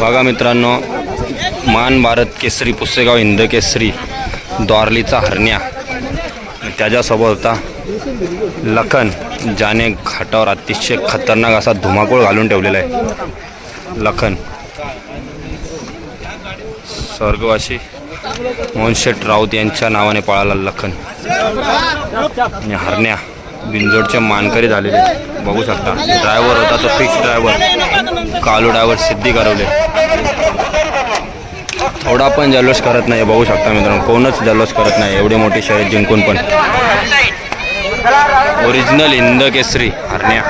बघा मित्रांनो मान भारत केसरी पुसेगाव हिंद केसरी द्वारलीचा हरण्या. त्याच्यासोबत होता लखन ज्याने घाटावर अतिशय खतरनाक असा धुमाकूळ घालून ठेवलेला आहे. लखन. स्वर्गवासी मोहनशेठ राऊत यांच्या नावाने पळाला लखन. आणि हरण्या. बिंजोडचे मानकरी झालेले बघू शकता. ड्रायव्हर होता तो फिक्स ड्रायव्हर कालू ड्रायव्हर सिद्धी करवले. थोडा पण जल्लोष करत नाही बघू शकता मित्रांनो. कोणच जल्लोष करत नाही. एवढी मोठी शर्यत जिंकून पण. ओरिजिनल इंद केसरी हरण्या.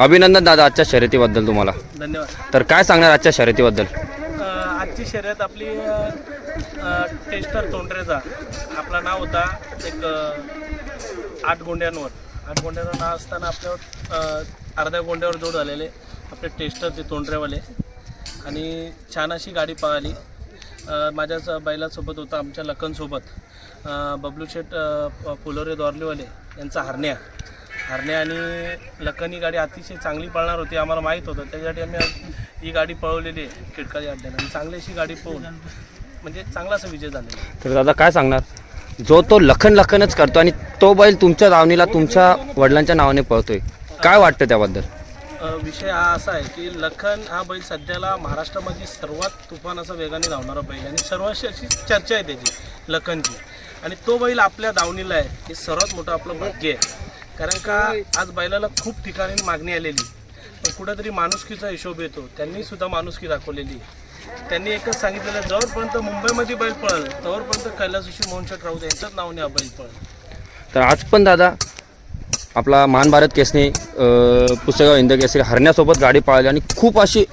अभिनंदन दादा आजच्या शर्यतीबद्दल तुम्हाला. धन्यवाद तर काय सांगणार आजच्या शर्यतीबद्दल? पहिली शर्यत आपली टेस्टर तोंडरेचा आपला नाव होता एक आठ गोंड्यांवर. आठ गोंड्यांवर नाव असताना आपल्यावर अर्ध्या गोंड्यावर जोड झालेले आपले टेस्टर ते तोंडरेवाले. आणि छान अशी गाडी पळाली. माझ्याच बैलासोबत होता आमच्या लखनसोबत बबलूशेट बबलू शेठ फुलोरे द्वारलेवाले यांचा हरण्या. हरण्या आणि लखन ही गाडी अतिशय चांगली पळणार होती आम्हाला माहीत होतं. त्याच्यासाठी आम्ही ही गाडी पळवलेली आहे खिडकाळी अड्ड्यात आणि चांगली अशी गाडी पळवून म्हणजे चांगला असा विजय झालेला आहे. तर दादा काय सांगणार? जो तो लखन लखनच करतो आणि तो बैल तुमच्या दावणीला तुमच्या वडिलांच्या नावाने पळतोय. काय वाटतं त्याबद्दल? अ, विषय हा असा आहे की लखन हा बैल सध्याला महाराष्ट्रामध्ये सर्वात तुफान असा वेगाने धावणारा बैल आणि सर्वांशी अशी चर्चा आहे त्याची लखनची. आणि तो बैल आपल्या दावणीला आहे हे सर्वात मोठं आपलं भाग्य आहे. कारण का आज बैलाला खूप ठिकाणी मागणी आलेली कुठंतरी माणुसकीचा हिशोब येतो. त्यांनी सुद्धा माणुसकी दाखवलेली. त्यांनी एकच सांगितलेलं जोपर्यंत मुंबईमध्ये बैल पळल तोवरपर्यंत कैलासशी मोहनशेठ राऊत यांच्याच नावाने हा बैल पळल. तर आज पण दादा आपला मान भारत केसने पुसेगाव हिंद केसरी हरण्यासोबत गाडी पळाली आणि खूप अशी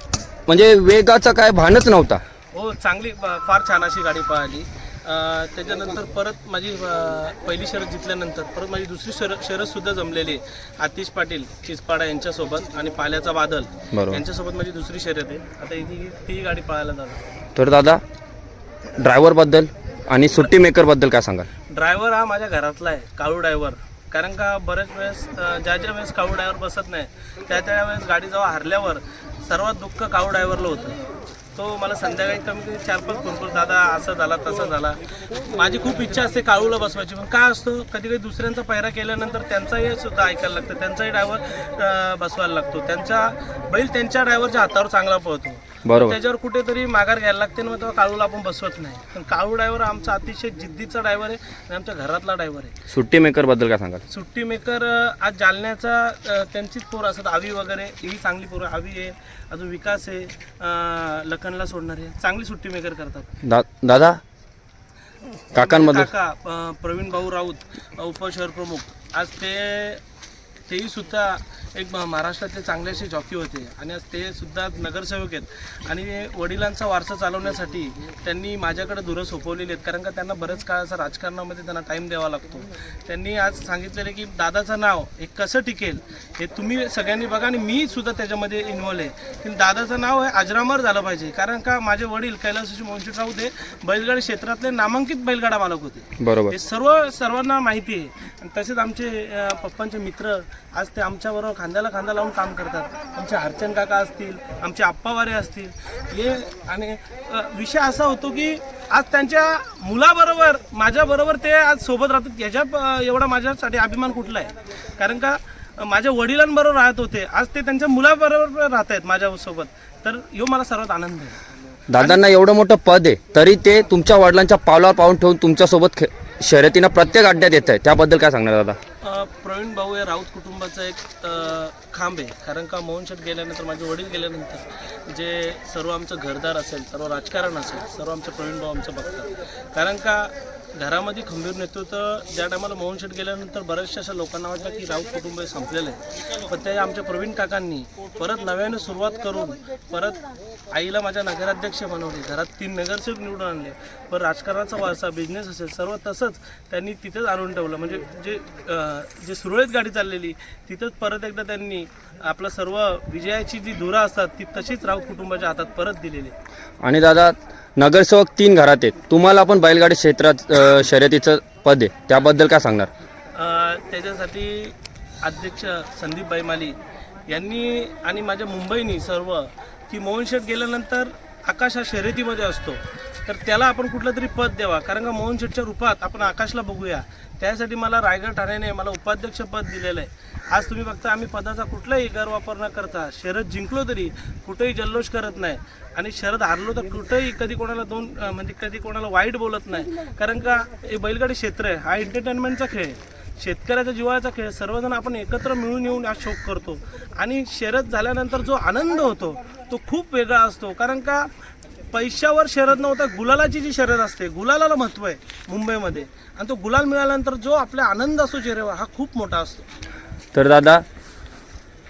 म्हणजे वेगाचा काय भानच नव्हता. हो चांगली फार छान अशी गाडी पळाली. त्याच्यानंतर परत माझी पहिली शरद जिंकल्यानंतर परत माझी दुसरी शर शरदसुद्धा जमलेली आहे आतिश पाटील चिचपाडा यांच्यासोबत आणि पाल्याचा बादल बरोबर. यांच्यासोबत माझी दुसरी शर्यत आहे. आता ही ती गाडी पळायला जाणार. तर दादा ड्रायव्हरबद्दल आणि सुट्टी मेकरबद्दल काय सांगाल? ड्रायव्हर हा माझ्या घरातला आहे काळू ड्रायव्हर कारण का बऱ्याच वेळेस ज्या ज्या वेळेस काळू ड्रायव्हर बसत नाही त्या त्या वेळेस गाडी जेव्हा हरल्यावर सर्वात दुःख काळू ड्रायव्हरला होतं. तो मला संध्याकाळी कमी कमी चार पाच फोन करतो दादा असं झाला तसं झाला. माझी खूप इच्छा असते काळूला बसवायची पण काय असतो कधी कधी दुसऱ्यांचा पहिरा केल्यानंतर त्यांचाही सुद्धा ऐकायला लागतं. त्यांचाही ड्रायव्हर बसवायला लागतो. त्यांचा बैल त्यांच्या ड्रायव्हरच्या हातावर चांगला पळतो. बरोबर. त्याच्यावर कुठेतरी माघार घ्यायला लागते ना मग तेव्हा काळूला आपण बसवत नाही. पण काळू ड्रायव्हर आमचा अतिशय जिद्दीचा ड्रायव्हर आहे आणि आमच्या घरातला ड्रायव्हर आहे. सुट्टी मेकरबद्दल काय सांगाल? सुट्टी मेकर आज जालन्याचा अं, त्यांचीच पोरं असतात आवी वगैरे. ही चांगली पोरं आवी आहे अजून विकास आहे अं, लखनला सोडणारे चांगली सुट्टी मेकर करतात. दा दादा? काकांबद्दल काका अं, प्रवीण भाऊ राऊत उप शहर प्रमुख. आज ते तेही सुद्धा एक महाराष्ट्रातले चांगले असे जॉकी होते. आणि आज ते सुद्धा नगरसेवक आहेत. आणि वडिलांचा वारसा चालवण्यासाठी त्यांनी माझ्याकडे धुरं सोपवलेली आहेत. कारण का त्यांना बरेच काळ असं राजकारणामध्ये त्यांना टाईम द्यावा लागतो. त्यांनी आज सांगितलेलं की दादाचं नाव हे कसं टिकेल हे तुम्ही सगळ्यांनी बघा आणि मी सुद्धा त्याच्यामध्ये इन्व्हॉल्व आहे. की दादाचं नाव हे अजरामर झालं पाहिजे. कारण का माझे वडील कैलासजी मोहनशेठ राऊत हे बैलगाडी क्षेत्रातले नामांकित बैलगाडा मालक होते. बरोबर. हे सर्व सर्वांना माहिती आहे. आणि तसेच आमचे पप्पांचे मित्र आज ते आमच्याबरोबर खांद्याला खांदा लावून काम करतात. आमचे हरचंद काका असतील आमचे आप्पावारे असतील. हे आणि विषय असा होतो की आज त्यांच्या मुलाबरोबर माझ्याबरोबर ते आज सोबत राहतात. याच्या एवढा माझ्यासाठी अभिमान कुठला आहे? कारण का माझ्या वडिलांबरोबर राहत होते. आज ते त्यांच्या मुलाबरोबर राहत आहेत माझ्यासोबत तर यो मला सर्वात आनंद आहे. दादांना एवढं मोठं पद आहे तरी ते तुमच्या वडिलांच्या पावलावर पाहून ठेवून तुमच्यासोबत शर्यतीनं प्रत्येक अड्ड्यात येत आहे त्याबद्दल काय सांगणार दादा? प्रवीण भाऊ हे राऊत कुटुंबाचा एक खांब आहे. कारण का मोहनशेठ गेल्यानंतर माझे वडील गेल्यानंतर जे सर्व आमचं घरदार असेल सर्व राजकारण असेल सर्व आमचं प्रवीण भाऊ आमचं बघतात. कारण का घरामध्ये खंबीर नेतृत्व ज्या टायमाला मोहन शेठ गेल्यानंतर बऱ्याचशा अशा लोकांना वाटलं की राऊत कुटुंब हे संपलेलं आहे. पण ते आमच्या प्रवीण काकांनी परत नव्याने सुरुवात करून परत आईला माझ्या नगराध्यक्ष बनवले. घरात तीन नगरसेवक निवडून आणले. पण राजकारणाचा वारसा बिझनेस असेल सर्व तसंच त्यांनी तिथंच आणून ठेवलं. म्हणजे जे जे सुरळीत गाडी चाललेली तिथंच परत एकदा त्यांनी आपलं सर्व विजयाची जी धुरा असतात ती तशीच राऊत कुटुंबाच्या हातात परत दिलेली. आणि दादा नगरसेवक तीन घरात आहेत. तुम्हाला पण बैलगाडी क्षेत्रात अ, शर्यतीचं पद आहे. त्याबद्दल काय सांगणार? अ, त्याच्यासाठी अध्यक्ष संदीपबाई माली यांनी आणि माझ्या मुंबईनी सर्व की मोहन शेठ गेल्यानंतर आकाश हा शर्यतीमध्ये असतो. तर त्याला आपण कुठलं तरी पद द्यावा. कारण का मोहन शेठच्या रूपात आपण आकाशला बघूया. त्यासाठी मला रायगड ठाण्याने मला उपाध्यक्ष पद दिलेलं आहे. आज तुम्ही बघता आम्ही पदाचा कुठलाही गैरवापर न करता शरद जिंकलो तरी कुठेही जल्लोष करत नाही. आणि शरद हारलो तर कुठेही कधी कोणाला दोन म्हणजे कधी कोणाला वाईट बोलत नाही. कारण का हे बैलगाडी क्षेत्र आहे. हा एंटरटेनमेंटचा खेळ आहे. शेतकऱ्याचा जिवाळाचा खेळ सर्वजण आपण एकत्र मिळून येऊन हा शोक करतो. आणि शरद झाल्यानंतर जो आनंद होतो तो खूप वेगळा असतो. कारण का पैशावर शर्यत नव्हता गुलालाची जी शर्यत असते गुलालाला महत्त्व आहे मुंबईमध्ये. आणि तो गुलाल मिळाल्यानंतर जो आपला आनंद असतो चेहऱ्यावर हा खूप मोठा असतो. तर दादा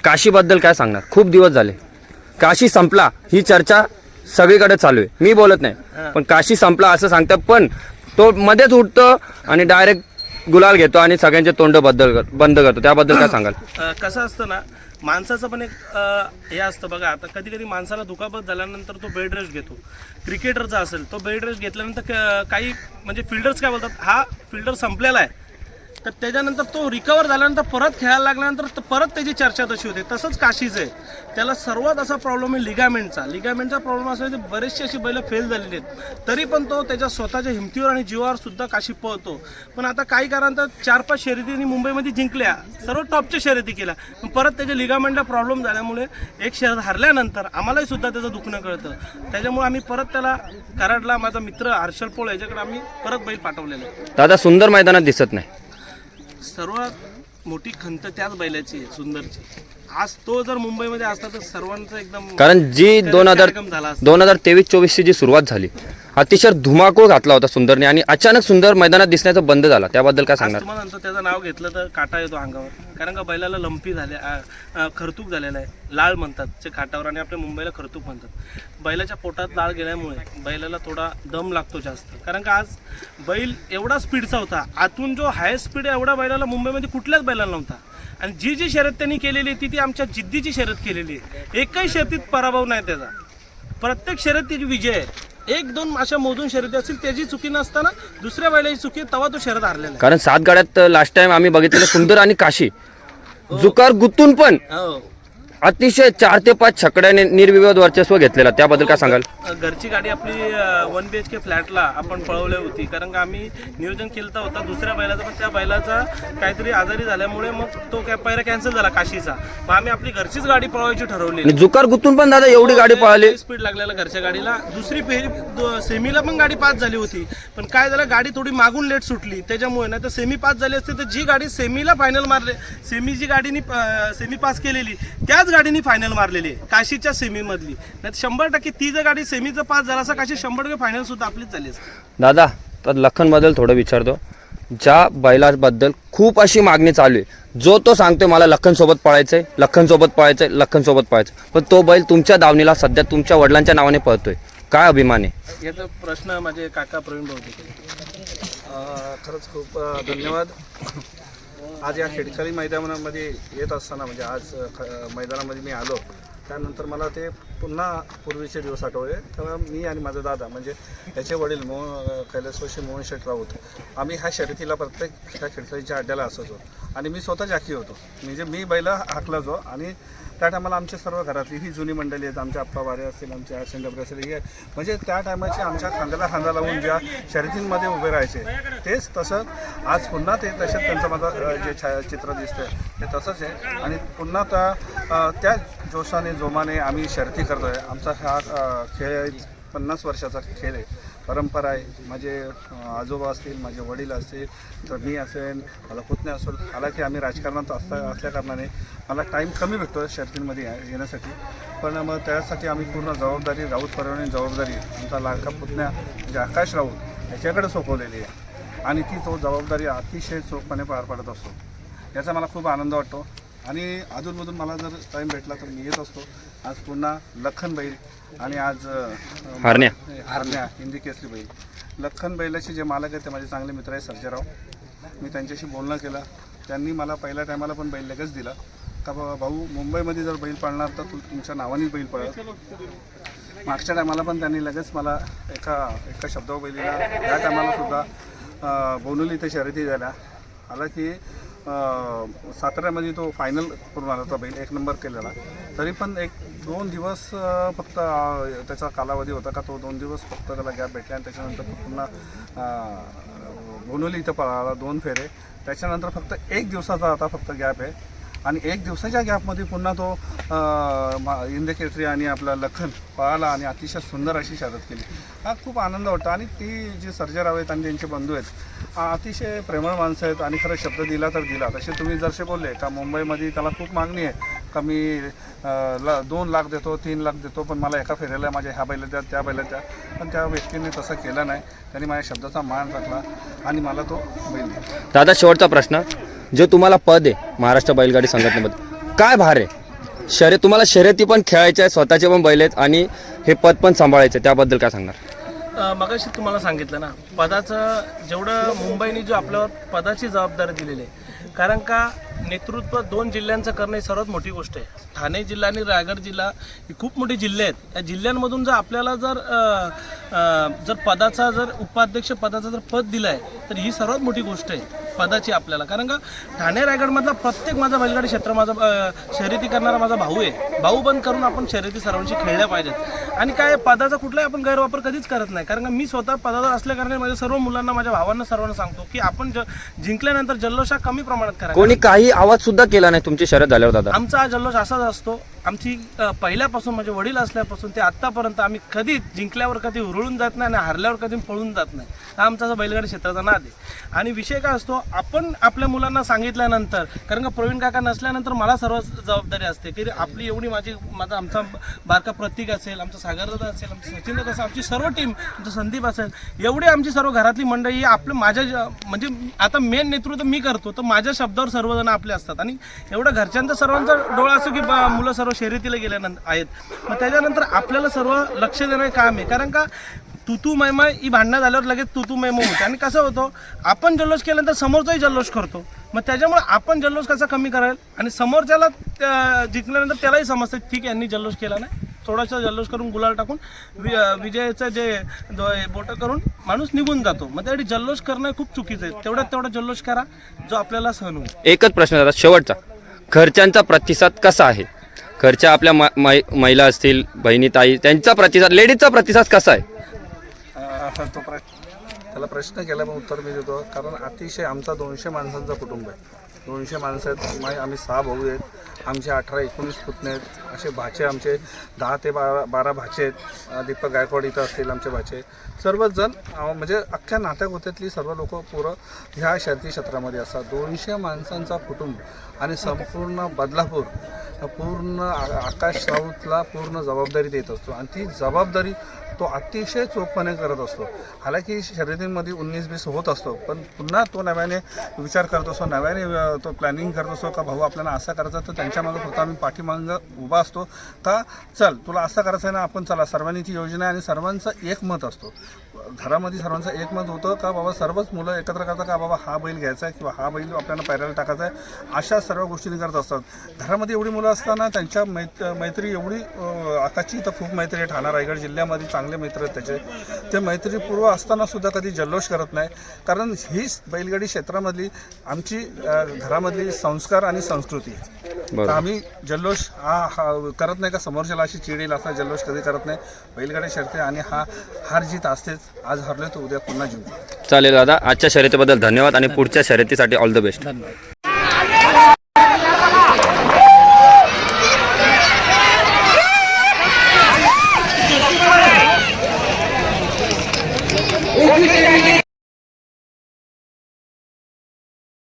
काशीबद्दल काय सांगणार? खूप दिवस झाले. काशी संपला ही चर्चा सगळीकडे चालू आहे. मी बोलत नाही पण काशी संपला असं सांगतात पण तो मध्येच उठतो आणि डायरेक्ट गुलाल घेतो आणि सगळ्यांचे तोंडबद्दल बंद करतो. त्याबद्दल काय सांगाल? कसं असतं ना माणसाचं पण एक हे असतं बघा आता कधी कधी माणसाला दुखापत झाल्यानंतर तो बेड रेस्ट घेतो. क्रिकेटरचा असेल तो बेड रेस्ट घेतल्यानंतर काही म्हणजे फिल्डर्स काय बोलतात हा फिल्डर संपलेला आहे. तर त्याच्यानंतर तो रिकवर झाल्यानंतर परत खेळायला लागल्यानंतर परत त्याची चर्चा तशी होते. तसंच काशीचं आहे. त्याला सर्वात असा प्रॉब्लेम आहे लिगामेंटचा लिगामेंटचा प्रॉब्लेम असल्याने बरेचशी अशी बैलं फेल झालेली आहेत. तरी पण तो त्याच्या स्वतःच्या हिमतीवर आणि जीवावर सुद्धा काशी पळतो. पण आता काही कारणतर चार पाच शर्यतींनी मुंबईमध्ये जिंकल्या. सर्व टॉपच्या शर्यती केल्या. पण परत त्याच्या लिगामेंटला प्रॉब्लेम झाल्यामुळे एक शर्यत हरल्यानंतर आम्हालाही सुद्धा त्याचं दुखणं कळतं. त्याच्यामुळे आम्ही परत त्याला कराडला माझा मित्र हर्षल पोळ याच्याकडे आम्ही परत बैल पाठवलेला दादा सुंदर मैदानात दिसत नाही. सर्वात मोठी खंत त्याच बैलाची आहे सुंदरची आज तो जर मुंबईमध्ये असता तर सर्वांचं एकदम कारण जी दोन हजार कार्यक्रम झाला असता. दोन हजार तेवीस चोवीसची जी सुरुवात झाली अतिशय धुमाकूळ घातला होता सुंदरने आणि अचानक सुंदर मैदानात दिसण्याचं बंद झाला. त्याबद्दल काय सांगणार? तुम्हाला नंतर त्याचं नाव घेतलं तर काटा येतो अंगावर. कारण का बैलाला लंपी झाले खरतूक झालेला आहे. लाळ म्हणतात जे काटावर आणि आपल्या मुंबईला खरतूक म्हणतात. बैलाच्या पोटात लाळ गेल्यामुळे बैलाला थोडा दम लागतो जास्त. कारण का आज बैल एवढा स्पीडचा होता. आतून जो हाय स्पीड एवढा बैलाला मुंबईमध्ये कुठल्याच बैलाला नव्हता. आणि जी जी शर्यत त्यांनी केलेली ती ती आमच्या जिद्दीची शर्यत केलेली आहे. एकही शर्यतीत पराभव नाही त्याचा. प्रत्येक शर्यत त्याची विजय आहे. एक दोन अशा मोजून शर्यती असतील त्याची चुकी नसताना दुसऱ्या बैलाची चुकी आहे, तेव्हा तो शर्यत हारलेला कारण सात गाड्यात लास्ट टाइम आम्ही बघितलेलं सुंदर आणि काशी. जुकार गुतून पण हो. अतिशय चार ते पाच छकड्याने निर्विवाद वर्चस्व घेतलेला. त्याबद्दल काय सांगाल? घरची गाडी आपली वन बी एच के फ्लॅटला आपण पळवली होती. कारण का आम्ही नियोजन केलं होता दुसऱ्या बैलाचा पण त्या बैलाचा काहीतरी आजारी झाल्यामुळे मग तो काय पहिला कॅन्सल झाला काशीचा. मग आम्ही आपली घरचीच गाडी पळवायची ठरवली. जुकार गुतून पण दादा एवढी गाडी पळाली. स्पीड लागलेला घरच्या गाडीला. दुसरी फेरी सेमीला पण गाडी पास झाली होती. पण काय झालं गाडी थोडी मागून लेट सुटली. त्याच्यामुळे ना तर सेमी पास झाली असते तर जी गाडी सेमीला फायनल मारले सेमी जी गाडीनी सेमी पास केलेली त्याच गाडीनी फायनल मारलेली आहे काशीच्या सेमी मधली नाही शंभर टक्के ती जर गाडी सेमीचं पास झाला असं काशी शंभर टक्के फायनल सुद्धा आपलीच झाली असते. दादा तर लखनबद्दल थोडं विचारतो. ज्या बैलाबद्दल खूप अशी मागणी चालू आहे. जो तो सांगतोय मला लखन सोबत पळायचंय लखन सोबत पळायचंय लखन सोबत पळायचं पण तो बैल तुमच्या दावणीला सध्या तुमच्या वडिलांच्या नावाने पळतोय. काय अभिमान आहे? याचा प्रश्न माझे काका प्रवीण भाऊ खरंच खूप धन्यवाद. आज या खेडचाली मैदानामध्ये येत असताना म्हणजे आज ख- मैदानामध्ये मी आलो. त्यानंतर मला ते पुन्हा पूर्वीचे दिवस आठवले. तेव्हा मी आणि माझा दादा म्हणजे याचे वडील मोहन कैलासवाशी मोहन शेठ राऊत आम्ही ह्या शर्यतीला प्रत्येक ह्या खेडचालीच्या अड्ड्याला असायचो आणि मी स्वतः जाकी होतो. म्हणजे मी बैल हाकला जो आणि त्या टायमाला आमच्या सर्व घरातली ही जुनी मंडळी आहेत आमच्या आप्पा वारे असतील आमच्या आशंडब्रे असेल हे म्हणजे त्या टायमाची आमच्या खांद्याला खांदा लावून ज्या शर्यतींमध्ये उभे राहायचे तेच तसं आज पुन्हा ते तसेच त्यांचं माझं जे छायाचित्र दिसतंय ते तसंच आहे. आणि पुन्हा त्या त्या जोशाने जोमाने आम्ही शर्ती करतो आहे आमचा हा खेळ पन्नास वर्षाचा खेळ आहे. परंपरा आहे. माझे आजोबा असतील माझे वडील असतील तर मी असेल मला पुतण्या असेल. मला की आम्ही राजकारणात असता असल्या कारणाने मला टाईम कमी भेटतो शर्तींमध्ये येण्यासाठी. पण मग त्यासाठी आम्ही पूर्ण जबाबदारी राऊत परवणी जबाबदारी आमचा लाडका पुतण्या म्हणजे आकाश राऊत याच्याकडे सोपवलेली आहे. आणि ती तो जबाबदारी अतिशय चोखपणे पार पाडत असतो. याचा मला खूप आनंद वाटतो. आणि अधूनमधून मला जर टाईम भेटला तर मी येत असतो. आज पुन्हा लखन बैल आणि आज हरण्या. हरण्या हिंदी केसरी बैल लखन बैलाचे जे मालक आहेत ते माझे चांगले मित्र आहेत सर्जेराव. मी त्यांच्याशी बोलणं केलं. त्यांनी मला पहिल्या टायमाला पण बैल लगेच दिला. का बाबा भाऊ मुंबईमध्ये जर बैल पाळणार तर तू तुमच्या नावानेच बैल पळत मागच्या टायमाला पण त्यांनी लगेच मला एका एका शब्दावर बैलीला त्या टायमाला सुद्धा बोनुली इथे शर्यती झाल्या. आला की साताऱ्यामध्ये तो फायनल करून आला होता बैल एक नंबर केलेला. तरी पण एक दोन दिवस फक्त त्याचा कालावधी होता का तो दोन दिवस फक्त त्याला गॅप भेटला आणि त्याच्यानंतर पुन्हा अं, इथं पळाला दोन फेरे. त्याच्यानंतर फक्त एक दिवसाचा आता फक्त गॅप आहे. आणि एक दिवसाच्या गॅपमध्ये पुन्हा तो इंद्रकेसरी मा- आणि आपला लखन पळाला आणि अतिशय सुंदर अशी शर्यत केली. हा खूप आनंद वाटतो आणि ती जी सर्जराव आहेत आणि त्यांचे बंधू आहेत अतिशय प्रेमळ माणसं आहेत. आणि खरं शब्द दिला तर दिला. तसे तुम्ही जसे बोलले का मुंबईमध्ये त्याला खूप मागणी आहे. का मी अं, ला दोन लाख देतो तीन लाख देतो पण मला एका फेऱ्याला माझ्या ह्या बैला द्या त्या बैला द्या. पण त्या व्यक्तीने तसं केलं नाही. त्यांनी माझ्या शब्दाचा मान राखला आणि मला तो बैल दिला. दादा शेवटचा प्रश्न. जे तुम्हाला पद आहे महाराष्ट्र बैलगाडी संघटनेमध्ये काय भार आहे? शर्यत तुम्हाला शर्यती पण खेळायचे आहेत स्वतःचे पण बैल आहेत आणि हे पद पण सांभाळायचे त्याबद्दल काय सांगणार? अ, मगाशी तुम्हाला सांगितलं ना पदाचं जेवढं मुंबईने जो आपल्यावर पदाची जबाबदारी दिलेली आहे कारण का नेतृत्व दोन जिल्ह्यांचं करणं ही सर्वात मोठी गोष्ट आहे. ठाणे जिल्हा आणि रायगड जिल्हा ही खूप मोठी जिल्हे आहेत. या जिल्ह्यांमधून जर आपल्याला जर जर पदाचा जर उपाध्यक्ष पदाचा जर पद दिलं आहे तर ही सर्वात मोठी गोष्ट आहे. पदाची आपल्याला. कारण का ठाणे रायगडमधला प्रत्येक माझा बैलगाडी क्षेत्र माझा शर्यती करणारा माझा भाऊ आहे. भाऊ बंद करून आपण शर्यती सर्वांशी खेळल्या पाहिजेत. आणि काय पदाचा कुठलाही आपण गैरवापर कधीच करत नाही. कारण का मी स्वतः पदावर असल्या कारणाने माझ्या सर्व मुलांना माझ्या भावांना सर्वांना सांगतो की आपण ज जिंकल्यानंतर जल्लोष कमी प्रमाणात करायचा कोणी काही आवाज सुद्धा केला नाही तुमची शर्यत झाल्यावर दादा? आमचा हा जल्लोष असाच असतो. आमची पहिल्यापासून म्हणजे वडील असल्यापासून ते आत्तापर्यंत आम्ही कधी जिंकल्यावर कधी उरळून जात नाही आणि हरल्यावर कधी पळून जात नाही. हा आमचा असा बैलगाडी क्षेत्राचा नाद आहे. आणि विषय काय असतो आपण आपल्या मुलांना सांगितल्यानंतर कारण का प्रवीण काका नसल्यानंतर मला सर्व जबाबदारी असते की आपली एवढी माझी माझा आमचा बारका प्रतीक असेल आमचा सागरदादा असेल आमचं सचिन दादा असेल आमची सर्व टीम आमचं संदीप असेल एवढी आमची सर्व घरातली मंडळी ही आपलं माझ्या ज- म्हणजे आता मेन नेतृत्व मी करतो तर माझ्या शब्दावर सर्वजण आपले असतात. आणि एवढं घरच्यांचा सर्वांचा डोळा असतो की बा- मुलं सर्व शर्यतीला गेल्यानंतर आहेत. मग त्याच्यानंतर आपल्याला सर्व लक्ष देणं काम आहे. कारण का तुतू मैमा ही भांडणं झाल्यावर लगेच तुतू मैमा होते. आणि कसं होतं आपण जल्लोष केल्यानंतर समोरचाही जल्लोष करतो. मग त्याच्यामुळे आपण जल्लोष कसा कमी कराल? आणि समोरच्याला जिंकल्यानंतर त्यालाही समजतं ठीक यांनी जल्लोष केला नाही. थोडासा जल्लोष करून गुलाल टाकून वि विजयाचं जे बोटं करून माणूस निघून जातो. मग त्यासाठी जल्लोष करणं खूप चुकीचं आहे. तेवढ्यात तेवढा जल्लोष करा जो आपल्याला सहन होईल. एकच प्रश्न झाला शेवटचा. घरच्यांचा प्रतिसाद कसा आहे? घरच्या आपल्या मै- महिला असतील बहिणी ताई त्यांचा प्रतिसाद लेडीजचा प्रतिसाद कसा आहे? तो प्र त्याला प्रश्न केला पण उत्तर मी देतो. कारण अतिशय आमचा दोनशे माणसांचा कुटुंब आहे. दोनशे माणसं आहेत. मा- आम्ही सहा भाऊ आहेत. आमचे अठरा एकोणीस पुतणे आहेत. असे भाचे आमचे दहा ते बारा बारा भाचे आहेत. अं, दीपक गायकवाड इथं असतील आमचे भाचे. सर्वच जण अं, म्हणजे अख्ख्या नाट्यगोत्यातली सर्व लोक पुरं ह्या शर्ती क्षेत्रामध्ये असतात. दोनशे माणसांचा कुटुंब आणि संपूर्ण बदलापूर पूर्ण आकाश राऊतला पूर्ण जबाबदारी देत असतो. आणि ती जबाबदारी तो अतिशय चोखपणे करत असतो. हालाकी शर्यतींमध्ये उन्नीस बीस होत असतो पण पुन्हा तो नव्याने विचार करत असतो नव्याने तो प्लॅनिंग करत असतो का भाऊ आपल्याला असं करायचं तर त्यांच्यामागं फक्त आम्ही पाठीमागं उभा असतो. का चल तुला असं करायचं आहे ना आपण चला. सर्वांनी ती योजना आहे आणि सर्वांचं एक मत असतो. घरामध्ये सर्वांचं एक मत होतं का बाबा सर्वच मुलं एकत्र करतात का बाबा हा बैल घ्यायचा आहे किंवा हा बैल आपल्याला पायऱ्याला टाकायचा आहे? अशा सर्व गोष्टी करत असतात. घरामध्ये एवढी मुलं असताना त्यांच्या मैत मैत्री एवढी आताची आकाशची तर खूप मैत्री आहे. ठाणा रायगड जिल्ह्यामध्ये चांगली मित्र आहेत त्याचे. ते मैत्रीपूर्व असताना सुद्धा कधी जल्लोष करत नाही. कारण हीच बैलगाडी क्षेत्रामधली आमची घरामधली संस्कार आणि संस्कृती. तर आम्ही जल्लोष हा हा करत नाही का समोरच्याला अशी चिड येईल असा जल्लोष कधी करत नाही. बैलगाडी शर्ती आणि हा हार जीत असतेच. आज हरले तर उद्या पुन्हा जिंकू. चालेल दादा आजच्या शर्यतीबद्दल धन्यवाद आणि पुढच्या शर्यतीसाठी ऑल द बेस्ट धन्यवाद. অফিসে